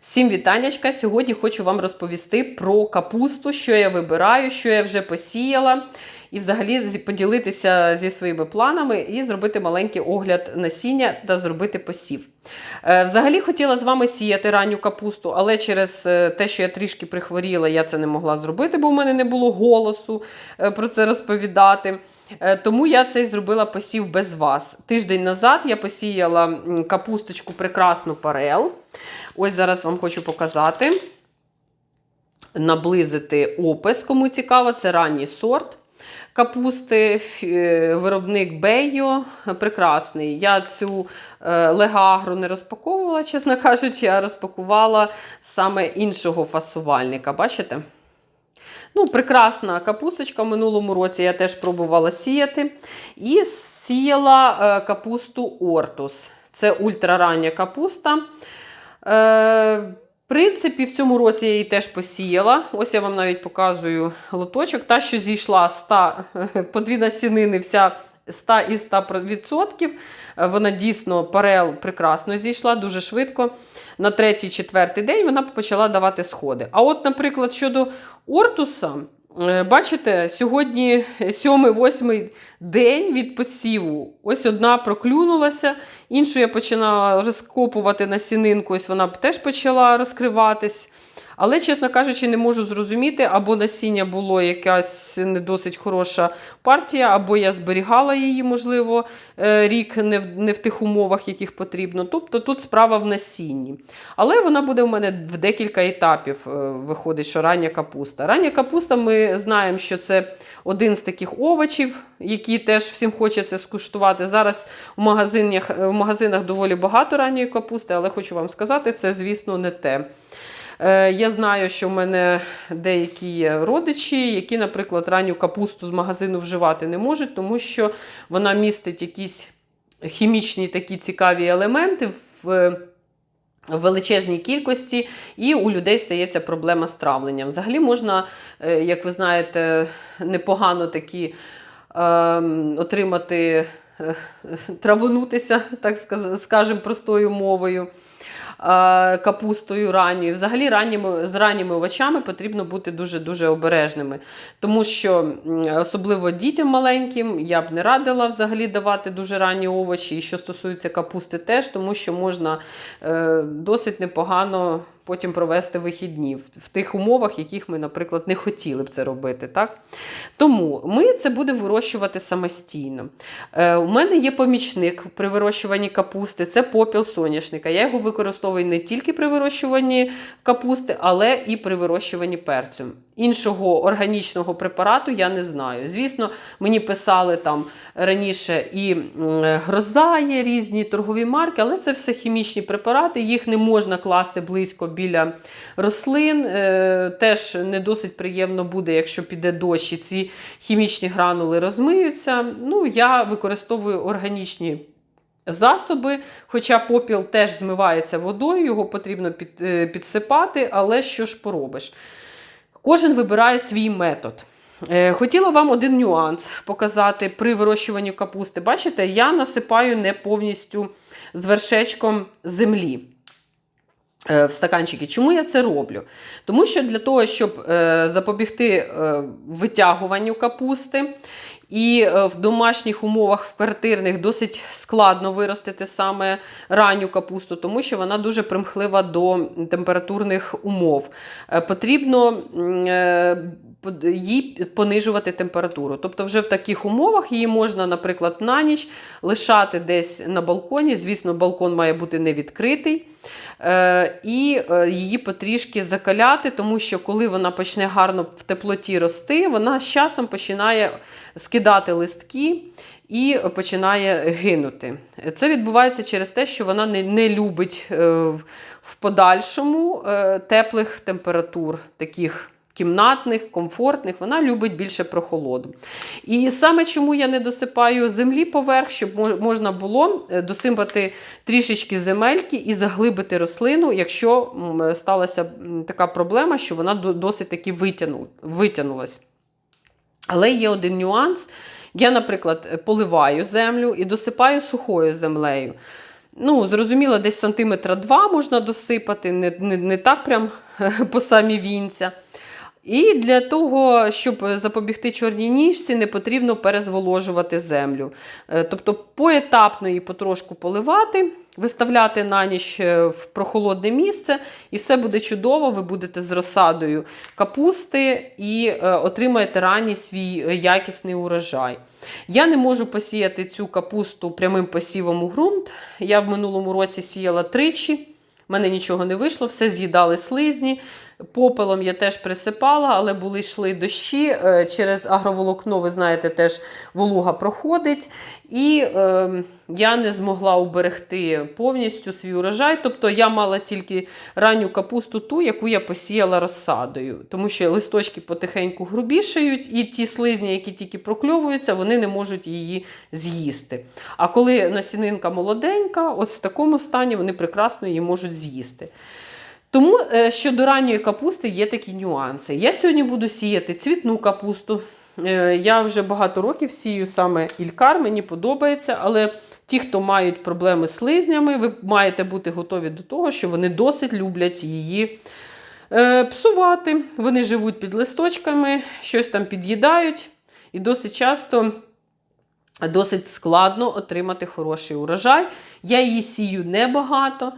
Всім вітаннячка! Сьогодні хочу вам розповісти про капусту, що я вибираю, що я вже посіяла, і взагалі поділитися зі своїми планами і зробити маленький огляд насіння та зробити посів. Е, Взагалі хотіла з вами сіяти ранню капусту, але через е, те, що я трішки прихворіла, я це не могла зробити, бо в мене не було голосу е, про це розповідати. Тому я це і зробила посів без вас. Тиждень назад я посіяла капусточку прекрасну парел. Ось зараз вам хочу показати. Наблизити опис, кому цікаво, це ранній сорт капусти, е, виробник Бейо. Прекрасний. Я цю е, легагру не розпаковувала, чесно кажучи, а розпакувала саме іншого фасувальника. Бачите? Ну, прекрасна капусточка в минулому році я теж пробувала сіяти. І сіяла е, капусту Ортус. Це ультрарання капуста. Принципі, в цьому році я її теж посіяла. Ось я вам навіть показую лоточок. Та, що зійшла 100, по дві насінини, вся 100 і 100%. Е, Вона дійсно парел прекрасно зійшла, дуже швидко. На третій-четвертий день вона почала давати сходи. А от, наприклад, щодо Ортуса, бачите, сьогодні 7-8 день від посіву. Ось одна проклюнулася, іншу я починала розкопувати насінинку, ось вона теж почала розкриватись. Але, чесно кажучи, не можу зрозуміти, або насіння було якась не досить хороша партія, або я зберігала її, можливо, е, рік не в, не в тих умовах, яких потрібно. Тобто тут справа в насінні. Але вона буде в мене в декілька етапів. е, Виходить, що рання капуста. Рання капуста, ми знаємо, що це один з таких овочів, які теж всім хочеться скуштувати. Зараз в магазинах, в магазинах доволі багато ранньої капусти, але хочу вам сказати, це, звісно, не те. Е, Я знаю, що в мене деякі є родичі, які, наприклад, ранню капусту з магазину вживати не можуть, тому що вона містить якісь хімічні такі цікаві елементи в в величезній кількості, і у людей стається проблема з травленням. Взагалі можна, е, як ви знаєте, непогано такі ем, отримати, е, травонутися, так скажемо, простою мовою. Е, Капустою ранньою. Взагалі ранніми, з ранніми овочами потрібно бути дуже-дуже обережними. Тому що особливо дітям маленьким я б не радила взагалі давати дуже ранні овочі. І що стосується капусти, теж, тому що можна е, досить непогано потім провести вихідні в, тих умовах, яких ми, наприклад, не хотіли б це робити. Так? Тому ми це будемо вирощувати самостійно. Е, у мене є помічник при вирощуванні капусти, це попіл соняшника. Я його використовую не тільки при вирощуванні капусти, але і при вирощуванні перцю. Іншого органічного препарату я не знаю. Звісно, мені писали там раніше і гроза є різні торгові марки, але це все хімічні препарати, їх не можна класти близько біля рослин. Е, Теж не досить приємно буде, якщо піде дощ і ці хімічні гранули розмиються. Ну, я використовую органічні. Засоби, хоча попіл теж змивається водою, його потрібно під, е, підсипати, але що ж поробиш? Кожен вибирає свій метод. Е, Хотіла вам один нюанс показати при вирощуванні капусти. Бачите, я насипаю не повністю з вершечком землі в стаканчики. Чому я це роблю? Тому що для того, щоб е, запобігти е, витягуванню капусти, і е, в домашніх умовах, в квартирних, досить складно виростити саме ранню капусту, тому що вона дуже примхлива до температурних умов. Е, Потрібно е, їй понижувати температуру. Тобто, вже в таких умовах її можна, наприклад, на ніч лишати десь на балконі. Звісно, балкон має бути не відкритий. Е, І е, її потрішки закаляти, тому що коли вона почне гарно в теплоті рости, вона з часом починає скидати листки і починає гинути. Це відбувається через те, що вона не, не любить е, в- подальшому теплих температур, таких кімнатних, комфортних, вона любить більше прохолоду. І саме чому я не досипаю землі поверх, щоб можна було е, досипати трішечки земельки і заглибити рослину, якщо сталася така проблема, що вона досить таки витягну- витягнулась. Але є один нюанс. Я, наприклад, поливаю землю і досипаю сухою землею. Ну, зрозуміло, десь сантиметра два можна досипати, не, не, не так прям по самі вінця. І для того, щоб запобігти чорній ніжці, не потрібно перезволожувати землю. Е, Тобто поетапно її потрошку поливати, виставляти на ніч е, в прохолодне місце, і все буде чудово. Ви будете з розсадою капусти і е, отримаєте ранній свій якісний урожай. Я не можу посіяти цю капусту прямим посівом у ґрунт. Я в минулому році сіяла тричі. У мене нічого не вийшло, все з'їдали слизні. Попелом я теж присипала, але були йшли дощі. е, Через агроволокно, ви знаєте, теж волуга проходить. І е, я не змогла уберегти повністю свій урожай. Тобто я мала тільки ранню капусту, ту, яку я посіяла розсадою. Тому що листочки потихеньку грубішають, і ті слизні, які тільки прокльовуються, вони не можуть її з'їсти. А коли насінинка молоденька, ось в такому стані вони прекрасно її можуть з'їсти. Тому е, щодо ранньої капусти є такі нюанси. Я сьогодні буду сіяти цвітну капусту. Е, Я вже багато років сію саме ількар, мені подобається, але ті, хто мають проблеми з слизнями, ви маєте бути готові до того, що вони досить люблять її е, псувати. Вони живуть під листочками, щось там під'їдають, і досить часто. Досить складно отримати хороший урожай. Я її сію небагато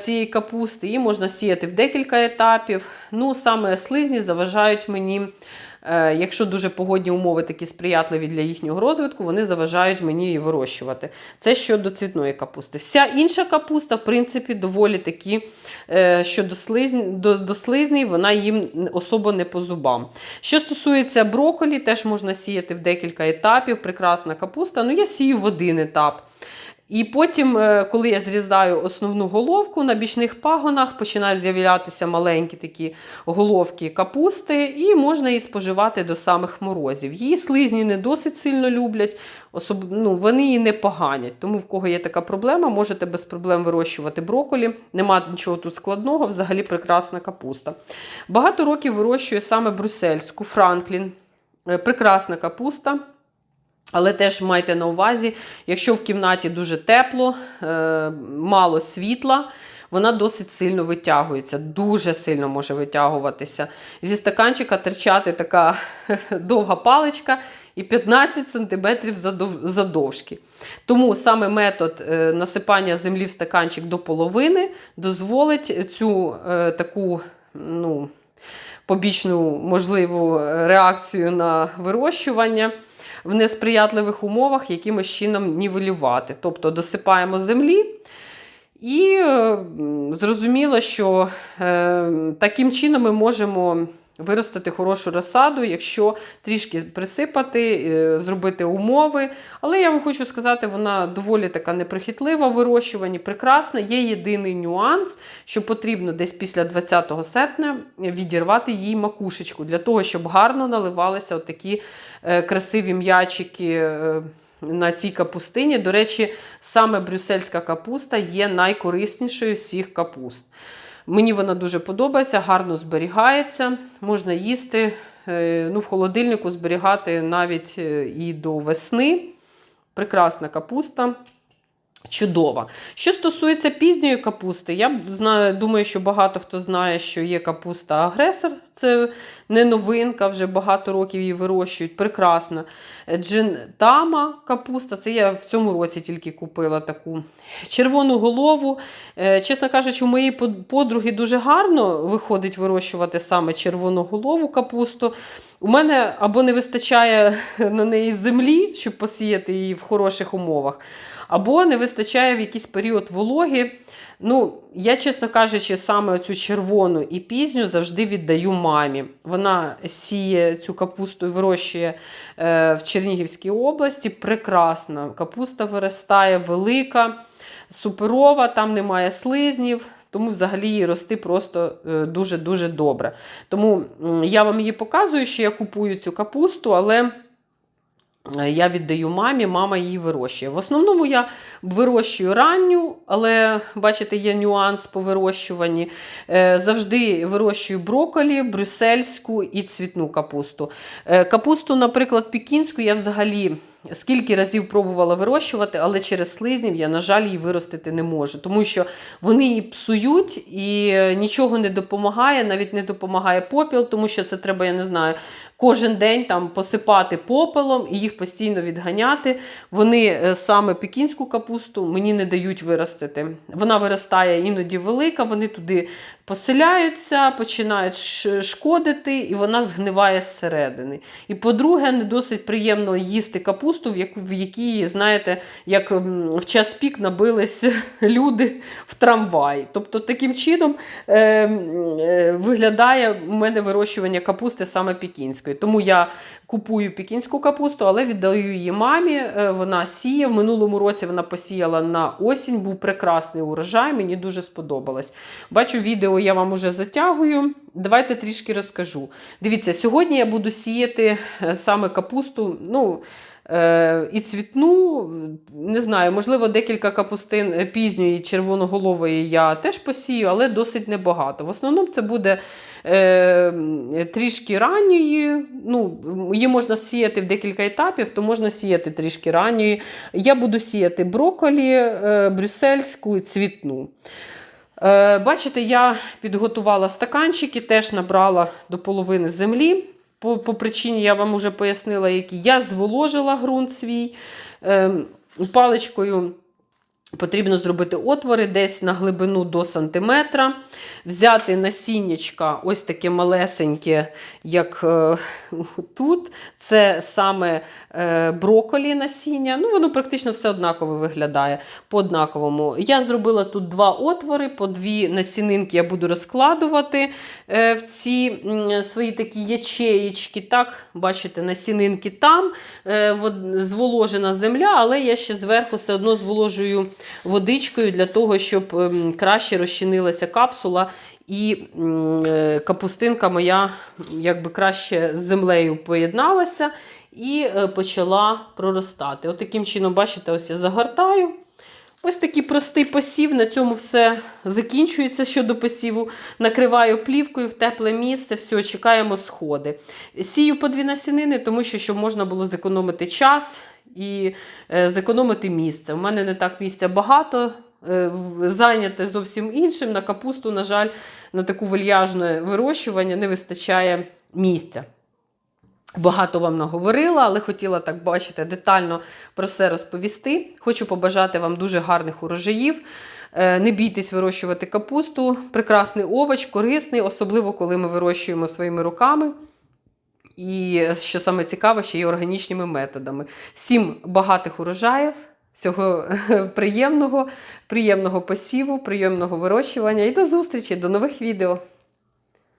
цієї капусти, її можна сіяти в декілька етапів. Ну, саме слизні заважають мені, е, якщо дуже погодні умови такі сприятливі для їхнього розвитку, вони заважають мені її вирощувати. Це щодо цвітної капусти. Вся інша капуста, в принципі, доволі такі, е, щодо слизні, до, до слизней, вона їм особо не по зубам. Що стосується броколі, теж можна сіяти в декілька етапів. Прекрасна капуста. Ну, я сію в один етап. І потім, е, коли я зрізаю основну головку, на бічних пагонах починають з'являтися маленькі такі головки капусти, і можна її споживати до самих морозів. Її слизні не досить сильно люблять, особ... ну, вони її не поганять. Тому в кого є така проблема, можете без проблем вирощувати броколі. Нема нічого тут складного, взагалі прекрасна капуста. Багато років вирощую саме брусельську, Франклін. Е, Прекрасна капуста. Але теж майте на увазі, якщо в кімнаті дуже тепло, е, мало світла, вона досить сильно витягується, дуже сильно може витягуватися. Зі стаканчика терчати така довга паличка і 15 см задовжки. Тому саме метод е, насипання землі в стаканчик до половини дозволить цю е, таку, ну, побічну можливу реакцію на вирощування в несприятливих умовах якимось чином нівелювати. Тобто досипаємо землі. І зрозуміло, що е, таким чином ми можемо виростити хорошу розсаду, якщо трішки присипати, е, зробити умови. Але я вам хочу сказати, вона доволі така неприхитлива в вирощуванні, прекрасна. Є єдиний нюанс, що потрібно десь після 20 серпня відірвати їй макушечку, для того, щоб гарно наливалися такі красиві м'ячики. На цій капустині, до речі, саме брюссельська капуста є найкориснішою з всіх капуст. Мені вона дуже подобається, гарно зберігається, можна їсти, ну, в холодильнику зберігати навіть і до весни. Прекрасна капуста. Чудова. Що стосується пізньої капусти, я знаю, думаю, що багато хто знає, що є капуста-агресор. Це не новинка, вже багато років її вирощують. Прекрасна. Джентама капуста, це я в цьому році тільки купила таку червону голову. Чесно кажучи, у моєї подруги дуже гарно виходить вирощувати саме червону голову капусту. У мене або не вистачає на неї землі, щоб посіяти її в хороших умовах або не вистачає в якийсь період вологи. Ну, я, чесно кажучи, саме цю червону і пізню завжди віддаю мамі. Вона сіє цю капусту і вирощує е, в Чернігівській області. Прекрасна капуста виростає, велика, суперова, там немає слизнів. Тому взагалі її рости просто дуже-дуже добре. Тому я вам її показую, що я купую цю капусту, але я віддаю мамі, мама її вирощує. В основному я вирощую ранню, але бачите, є нюанс по вирощуванні. Завжди вирощую брокколі, брюссельську і цвітну капусту. Капусту, наприклад, пікінську я взагалі скільки разів пробувала вирощувати, але через слизнів я, на жаль, її виростити не можу, тому що вони її псують і е, нічого не допомагає, навіть не допомагає попіл, тому що це треба, я не знаю, кожен день там посипати попелом і їх постійно відганяти. Вони е, саме пекінську капусту мені не дають виростити. Вона виростає іноді велика, вони туди поселяються, починають шкодити, і вона згниває зсередини. І по-друге, не досить приємно їсти капусту, в яку в якій, знаєте, як в час пік набились люди в трамвай. Тобто таким чином е, е, виглядає у мене вирощування капусти саме пекінської. Тому я купую пекінську капусту, але віддаю її мамі. Е, Вона сіє. В минулому році вона посіяла на осінь, був прекрасний урожай, мені дуже сподобалось. Бачу, відео я вам уже затягую. Давайте трішки розкажу. Дивіться, сьогодні я буду сіяти е, саме капусту. ну, е, І цвітну, не знаю, можливо, декілька капустин е, пізньої червоноголової я теж посію, але досить небагато. В основному це буде е, трішки ранньої. Ну, її можна сіяти в декілька етапів, то можна сіяти трішки ранньої. Я буду сіяти брокколі, е, брюссельську цвітну. Е, бачите, я підготувала стаканчики, теж набрала до половини землі. По, по причині я вам вже пояснила, які я зволожила ґрунт свій е, паличкою. Потрібно зробити отвори десь на глибину до сантиметра, взяти насіннячка, ось таке малесеньке, як е, тут. Це саме е, броколі насіння. Ну, воно практично все однаково виглядає по однаковому. Я зробила тут два отвори, по дві насінинки я буду розкладувати е, в ці м, свої такі ячеєчки. Так, бачите, насінинки там, е, зволожена земля, але я ще зверху все одно зволожую водичкою для того, щоб ем, краще розчинилася капсула. І е, капустинка моя якби краще з землею поєдналася і е, почала проростати. От таким чином, бачите, ось я загортаю. Ось такий простий посів. На цьому все закінчується щодо посіву. Накриваю плівкою в тепле місце, все, чекаємо сходи. Сію по дві насінини, тому що щоб можна було зекономити час і е, зекономити місце. У мене не так місця багато, е, зайняте зовсім іншим. На капусту, на жаль, на таку вальяжне вирощування не вистачає місця. Багато вам наговорила, але хотіла так бачите, детально про все розповісти. Хочу побажати вам дуже гарних урожаїв. Е, Не бійтесь вирощувати капусту. Прекрасний овоч, корисний, особливо коли ми вирощуємо своїми руками. І що саме цікаве, ще й органічними методами. Всім багатих урожаїв, всього приємного, приємного посіву, приємного вирощування і до зустрічі, до нових відео.